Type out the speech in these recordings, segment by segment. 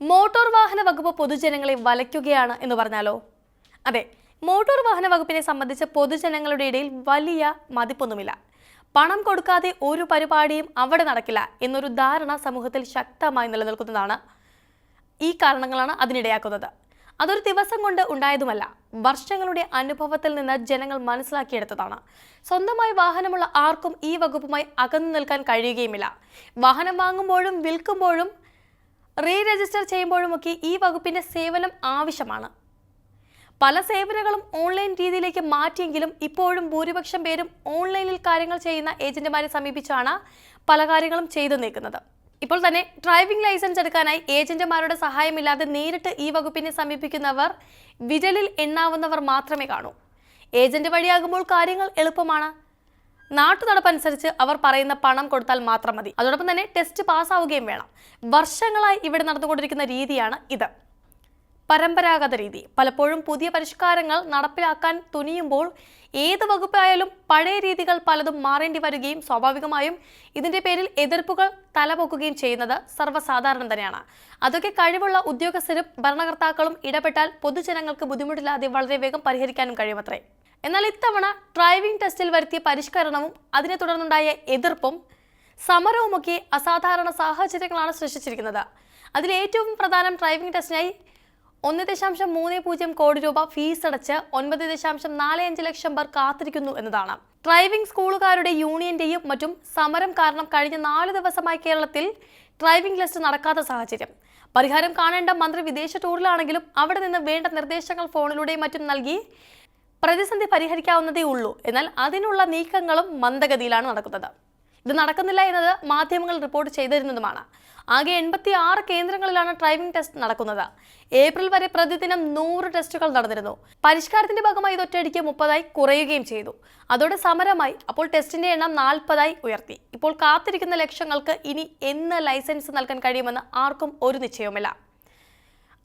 Motor വാഹന വകുപ്പ് പൊതുജനങ്ങളെ വലയ്ക്കുകയാണ് എന്ന് പറഞ്ഞാലോ? അതെ മോട്ടോർ വാഹന വകുപ്പിനെ സംബന്ധിച്ച് പൊതുജനങ്ങളുടെ ഇടയിൽ വലിയ മതിപ്പൊന്നുമില്ല. പണം കൊടുക്കാതെ ഒരു പരിപാടിയും അവിടെ നടക്കില്ല എന്നൊരു ധാരണ സമൂഹത്തിൽ ശക്തമായി നിലനിൽക്കുന്നതാണ് ഈ കാരണങ്ങളാണ് അതിനിടയാക്കുന്നത്. അതൊരു ദിവസം കൊണ്ട് ഉണ്ടായതുമല്ല വർഷങ്ങളുടെ അനുഭവത്തിൽ നിന്ന് ജനങ്ങൾ മനസ്സിലാക്കിയെടുത്തതാണ്. സ്വന്തമായി വാഹനമുള്ള ആർക്കും ഈ വകുപ്പുമായി അകന്നു നിൽക്കാൻ കഴിയുകയുമില്ല. വാഹനം വാങ്ങുമ്പോഴും വിൽക്കുമ്പോഴും റീ രജിസ്റ്റർ ചെയ്യുമ്പോഴുമൊക്കെ ഈ വകുപ്പിന്റെ സേവനം ആവശ്യമാണ്. പല സേവനങ്ങളും ഓൺലൈൻ രീതിയിലേക്ക് മാറ്റിയെങ്കിലും ഇപ്പോഴും ഭൂരിപക്ഷം പേരും ഓൺലൈനിൽ കാര്യങ്ങൾ ചെയ്യുന്ന ഏജന്റുമാരെ സമീപിച്ചാണ് പല കാര്യങ്ങളും ചെയ്തു നീക്കുന്നത് ഇപ്പോൾ തന്നെ ഡ്രൈവിംഗ് ലൈസൻസ് എടുക്കാനായി ഏജന്റുമാരുടെ സഹായമില്ലാതെ നേരിട്ട് ഈ വകുപ്പിനെ സമീപിക്കുന്നവർ വിരലിൽ എണ്ണാവുന്നവർ മാത്രമേ കാണൂ. ഏജന്റ് വഴിയാകുമ്പോൾ കാര്യങ്ങൾ എളുപ്പമാണ്. നാട്ടുനടപ്പനുസരിച്ച് അവർ പറയുന്ന പണം കൊടുത്താൽ മാത്രം മതി. അതോടൊപ്പം തന്നെ ടെസ്റ്റ് പാസ്സാവുകയും വേണം. വർഷങ്ങളായി ഇവിടെ നടന്നുകൊണ്ടിരിക്കുന്ന രീതിയാണ് ഇത്. പരമ്പരാഗത രീതി. പലപ്പോഴും പുതിയ പരിഷ്കാരങ്ങൾ നടപ്പിലാക്കാൻ തുനിയുമ്പോൾ ഏത് വകുപ്പായാലും പഴയ രീതികൾ പലതും മാറേണ്ടി വരികയും സ്വാഭാവികമായും ഇതിന്റെ പേരിൽ എതിർപ്പുകൾ തലപൊക്കുകയും ചെയ്യുന്നത് സർവസാധാരണം തന്നെയാണ്. അതൊക്കെ കഴിവുള്ള ഉദ്യോഗസ്ഥരും ഭരണകർത്താക്കളും ഇടപെട്ടാൽ പൊതുജനങ്ങൾക്ക് ബുദ്ധിമുട്ടില്ലാതെ വളരെ വേഗം പരിഹരിക്കാനും കഴിയുമത്രേ. എന്നാൽ ഇത്തവണ ഡ്രൈവിംഗ് ടെസ്റ്റിൽ വരുത്തിയ പരിഷ്കരണവും അതിനെ തുടർന്നുണ്ടായ എതിർപ്പും സമരവുമൊക്കെ അസാധാരണ സാഹചര്യങ്ങളാണ് സൃഷ്ടിച്ചിരിക്കുന്നത്. അതിലേറ്റവും പ്രധാനം ഡ്രൈവിംഗ് ടെസ്റ്റിനായി ഒന്ന് ദശാംശം മൂന്ന് പൂജ്യം കോടി രൂപ ഫീസ് അടച്ച് ഒൻപത് ദശാംശം നാല് അഞ്ച് ലക്ഷം പേർ കാത്തിരിക്കുന്നു എന്നതാണ്. ഡ്രൈവിംഗ് സ്കൂളുകാരുടെ യൂണിയന്റെയും മറ്റും സമരം കാരണം കഴിഞ്ഞ നാല് ദിവസമായി കേരളത്തിൽ ഡ്രൈവിംഗ് ടെസ്റ്റ് നടക്കാത്ത സാഹചര്യം. പരിഹാരം കാണേണ്ട മന്ത്രി വിദേശ ടൂറിലാണെങ്കിലും അവിടെ നിന്ന് വേണ്ട നിർദ്ദേശങ്ങൾ ഫോണിലൂടെയും മറ്റും നൽകി പ്രതിസന്ധി പരിഹരിക്കാവുന്നതേ ഉള്ളൂ. എന്നാൽ അതിനുള്ള നീക്കങ്ങളും മന്ദഗതിയിലാണ് നടക്കുന്നത്. ഇത് നടക്കുന്നില്ല എന്നത് മാധ്യമങ്ങൾ റിപ്പോർട്ട് ചെയ്തിരുന്നതുമാണ്. ആകെ എൺപത്തി ആറ് കേന്ദ്രങ്ങളിലാണ് ഡ്രൈവിംഗ് ടെസ്റ്റ് നടക്കുന്നത്. ഏപ്രിൽ വരെ പ്രതിദിനം നൂറ് ടെസ്റ്റുകൾ നടന്നിരുന്നു. പരിഷ്കാരത്തിന്റെ ഭാഗമായി ഇത് ഒറ്റയടിക്ക് മുപ്പതായി കുറയുകയും ചെയ്തു. അതോടെ സമരമായി. അപ്പോൾ ടെസ്റ്റിന്റെ എണ്ണം നാൽപ്പതായി ഉയർത്തി. ഇപ്പോൾ കാത്തിരിക്കുന്ന ലക്ഷങ്ങൾക്ക് ഇനി എന്ന് ലൈസൻസ് നൽകാൻ കഴിയുമെന്ന് ആർക്കും ഒരു നിശ്ചയവുമില്ല.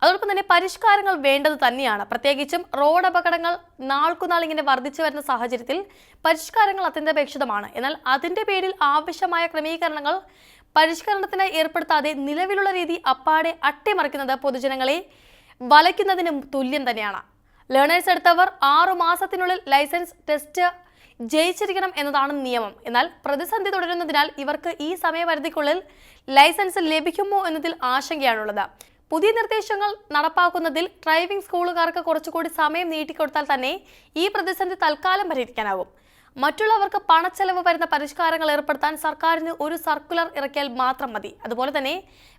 അതോടൊപ്പം തന്നെ പരിഷ്കാരങ്ങൾ വേണ്ടത് തന്നെയാണ്. പ്രത്യേകിച്ചും റോഡ് അപകടങ്ങൾ നാൾക്കുനാൾ ഇങ്ങനെ വർദ്ധിച്ചു വരുന്ന സാഹചര്യത്തിൽ പരിഷ്കാരങ്ങൾ അത്യന്താപേക്ഷിതമാണ്. എന്നാൽ അതിന്റെ പേരിൽ ആവശ്യമായ ക്രമീകരണങ്ങൾ പരിഷ്കരണത്തിനായി ഏർപ്പെടുത്താതെ നിലവിലുള്ള രീതി അപ്പാടെ അട്ടിമറിക്കുന്നത് പൊതുജനങ്ങളെ വലയ്ക്കുന്നതിന് തുല്യം തന്നെയാണ്. ലേണേഴ്സ് എടുത്തവർ ആറു മാസത്തിനുള്ളിൽ ലൈസൻസ് ടെസ്റ്റ് ജയിച്ചിരിക്കണം എന്നതാണ് നിയമം. എന്നാൽ പ്രതിസന്ധി തുടരുന്നതിനാൽ ഇവർക്ക് ഈ സമയപരിധിക്കുള്ളിൽ ലൈസൻസ് ലഭിക്കുമോ എന്നതിൽ ആശങ്കയാണുള്ളത്. പുതിയ നിർദ്ദേശങ്ങൾ നടപ്പാക്കുന്നതിൽ ഡ്രൈവിംഗ് സ്കൂളുകാർക്ക് കുറച്ചുകൂടി സമയം നീട്ടിക്കൊടുത്താൽ തന്നെ ഈ പ്രതിസന്ധി തൽക്കാലം പരിഹരിക്കാനാവും. മറ്റുള്ളവർക്ക് പണച്ചെലവ് വരുന്ന പരിഷ്കാരങ്ങൾ ഏർപ്പെടുത്താൻ സർക്കാരിന് ഒരു സർക്കുലർ ഇറക്കിയാൽ മാത്രം മതി. അതുപോലെ തന്നെ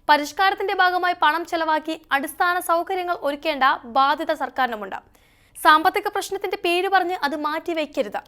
പരിഷ്കാരത്തിന്റെ ഭാഗമായി പണം ചെലവാക്കി അടിസ്ഥാന സൗകര്യങ്ങൾ ഒരുക്കേണ്ട ബാധ്യത സർക്കാരിനുമുണ്ട്. സാമ്പത്തിക പ്രശ്നത്തിന്റെ പേര് പറഞ്ഞ് അത് മാറ്റിവെക്കരുത്.